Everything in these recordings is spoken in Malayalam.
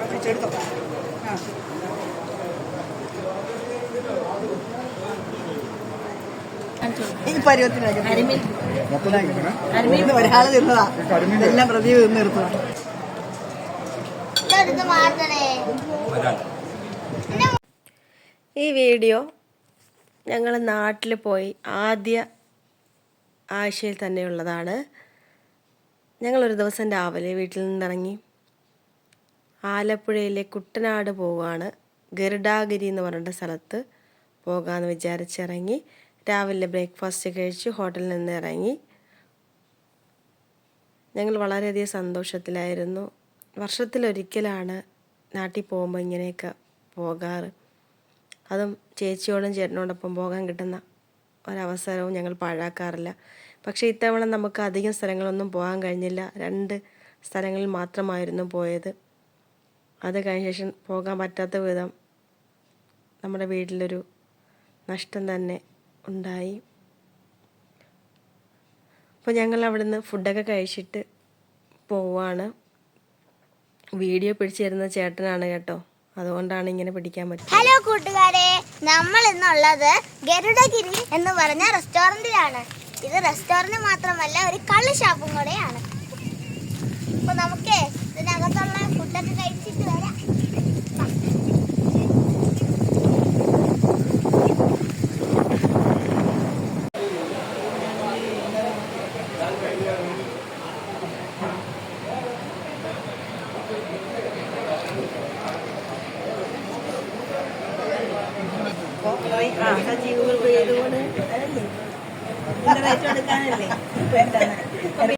പിടിച്ചെടുത്തോ ആ ഈ ഒരാൾ തിന്നതാ. ഇതെല്ലാം പ്രദീപ് തിന്ന് ഈ വീഡിയോ ഞങ്ങൾ നാട്ടിൽ പോയി ആദ്യ ആഴ്ചയിൽ തന്നെയുള്ളതാണ് ഞങ്ങളൊരു ദിവസം രാവിലെ വീട്ടിൽ നിന്നിറങ്ങി. ആലപ്പുഴയിലെ കുട്ടനാട് പോവുകയാണ്. ഗരുഡാഗിരി എന്ന് പറഞ്ഞ സ്ഥലത്ത് പോകാമെന്ന് വിചാരിച്ചിറങ്ങി രാവിലെ ബ്രേക്ക്ഫാസ്റ്റ് കഴിച്ച് ഹോട്ടലിൽ നിന്ന് ഇറങ്ങി. ഞങ്ങൾ വളരെയധികം സന്തോഷത്തിലായിരുന്നു. വർഷത്തിലൊരിക്കലാണ് നാട്ടിൽ പോകുമ്പോൾ ഇങ്ങനെയൊക്കെ പോകാറ്. അതും ചേച്ചിയോടും ചേട്ടനോടൊപ്പം പോകാൻ കിട്ടുന്ന ഒരവസരവും ഞങ്ങൾ പാഴാക്കാറില്ല. പക്ഷേ ഇത്തവണ നമുക്ക് അധികം സ്ഥലങ്ങളൊന്നും പോകാൻ കഴിഞ്ഞില്ല. രണ്ട് സ്ഥലങ്ങളിൽ മാത്രമായിരുന്നു പോയത്. അത് കഴിഞ്ഞ ശേഷം പോകാൻ പറ്റാത്ത വിധം നമ്മുടെ വീട്ടിലൊരു നഷ്ടം തന്നെ ഉണ്ടായി. അപ്പോൾ ഞങ്ങൾ അവിടുന്ന് ഫുഡൊക്കെ കഴിച്ചിട്ട് പോവാണ്. വീഡിയോ പിടിച്ചു തരുന്ന ചേട്ടനാണ് കേട്ടോ. അതുകൊണ്ടാണ് ഇങ്ങനെ പിടിക്കാൻ പറ്റും ഹലോ കൂട്ടുകാരെ നമ്മൾ ഇന്നുള്ളത് ഗരുഡഗിരി എന്ന് പറഞ്ഞ റെസ്റ്റോറന്റിലാണ് ഇത് റെസ്റ്റോറന്റ് മാത്രമല്ല ഒരു കള്ള് ഷാപ്പും കൂടെയാണ്. അപ്പോൾ നമുക്ക് ഇതിനകത്തുള്ള ഫുഡൊക്കെ കഴിച്ചിട്ട് വരാം. ആ സജി ഗൂഗിൾ പേ ചെയ്തുകൊണ്ട് അതല്ലേ റേറ്റ് കൊടുക്കാനല്ലേ? വേണ്ടെന്ന്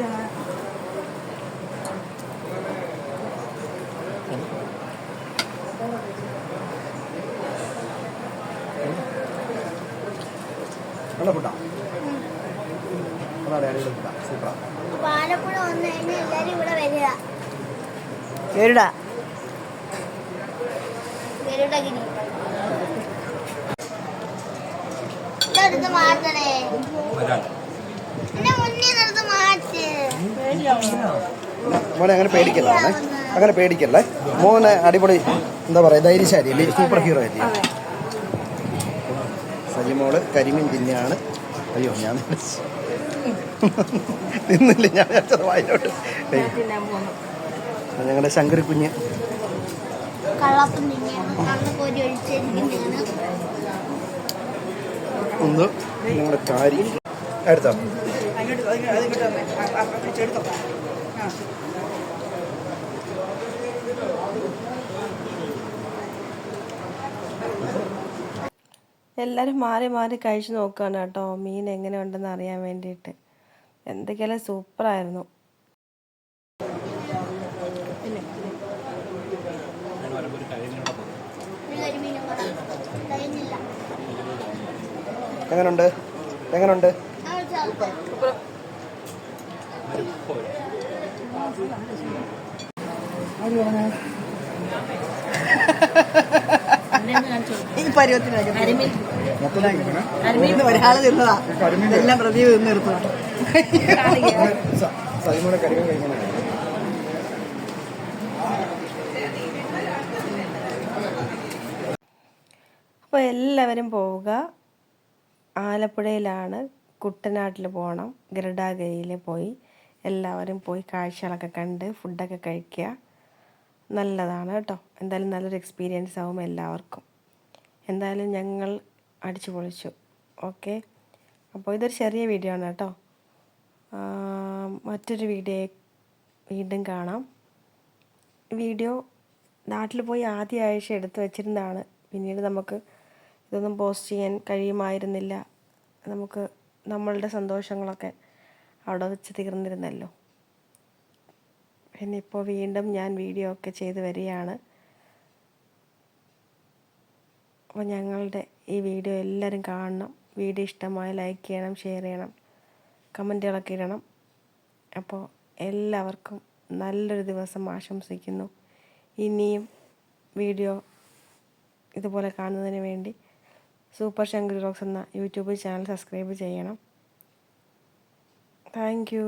ആ നല്ല ഫുഡാ അതാണ് അടിപൊളി ഫുഡാ സൂപ്പറാ. ആലപ്പുഴ വന്നു കഴിഞ്ഞാൽ എല്ലാരും ഇവിടെ വരിക. കേടാ ഗരുഡഗിരി. ഇതെടുത്ത് മാറ്റണേ എന്നെ മുന്നേ എടുത്ത് മാറ്റ് മോനെ അങ്ങനെ പേടിക്കല്ലേ മോനെ? അങ്ങനെ പേടിക്കല്ലേ? മോനെ അടിപൊളി എന്താ പറയാ ധൈര്യശാലി അല്ലേ സൂപ്പർ ഹീറോ അല്ലേ? സജിമോൾ കരിമീൻ തിന്നെയാണ് അയ്യോ ഞാൻ തിന്നില്ല ഞാൻ വായിലോട്ട്. ഞങ്ങളുടെ ശങ്കരി കുഞ്ഞ്. എന്തോ ഞങ്ങളുടെ കാരി. എടുത്തോ. ആ, പിടിച്ചെടുത്തോ ആ എല്ലാവരും മാറി മാറി കഴിച്ചു നോക്കുകയാണ് കേട്ടോ. മീൻ എങ്ങനെ ഉണ്ടെന്ന് അറിയാൻ വേണ്ടിയിട്ട്. എന്തൊക്കെയാലും സൂപ്പറായിരുന്നു. ഒരു എങ്ങനെയുണ്ട്? എങ്ങനുണ്ട് എങ്ങനുണ്ട് ഒരാൾ തിന്നതാ. പ്രദീപ് തിന്ന്. കരിമീൻ കഴിക്കണം. അപ്പോൾ എല്ലാവരും പോവുക. ആലപ്പുഴയിലാണ് കുട്ടനാട്ടിൽ പോകണം. ഗരുഡാഗിരിയിൽ പോയി. എല്ലാവരും പോയി കാഴ്ചകളൊക്കെ കണ്ട് ഫുഡൊക്കെ കഴിക്കുക. നല്ലതാണ് കേട്ടോ. എന്തായാലും നല്ലൊരു എക്സ്പീരിയൻസ് ആവും എല്ലാവർക്കും. എന്തായാലും ഞങ്ങൾ അടിച്ചു പൊളിച്ചു. ഓക്കെ അപ്പോൾ ഇതൊരു ചെറിയ വീഡിയോ ആണ് കേട്ടോ. മറ്റൊരു വീഡിയോ വീണ്ടും കാണാം. വീഡിയോ നാട്ടിൽ പോയി ആദ്യ ആഴ്ച എടുത്തു വച്ചിരുന്നതാണ്. പിന്നീട് നമുക്ക് ഇതൊന്നും പോസ്റ്റ് ചെയ്യാൻ കഴിയുമായിരുന്നില്ല. നമുക്ക് നമ്മളുടെ സന്തോഷങ്ങളൊക്കെ അവിടെ വെച്ച് തീർന്നിരുന്നല്ലോ. പിന്നെ ഇപ്പോൾ വീണ്ടും ഞാൻ വീഡിയോ ഒക്കെ ചെയ്ത് വരികയാണ്. അപ്പോൾ ഞങ്ങളുടെ ഈ വീഡിയോ എല്ലാവരും കാണണം. വീഡിയോ ഇഷ്ടമായ ലൈക്ക് ചെയ്യണം ഷെയർ ചെയ്യണം കമന്റുകളൊക്കെ ഇടണം. അപ്പോൾ എല്ലാവർക്കും നല്ലൊരു ദിവസം ആശംസിക്കുന്നു. ഇനിയും വീഡിയോ ഇതുപോലെ കാണുന്നതിന് വേണ്ടി സൂപ്പർ ശങ്കർ റോക്സ് എന്ന യൂട്യൂബ് ചാനൽ സബ്സ്ക്രൈബ് ചെയ്യണം. Thank you.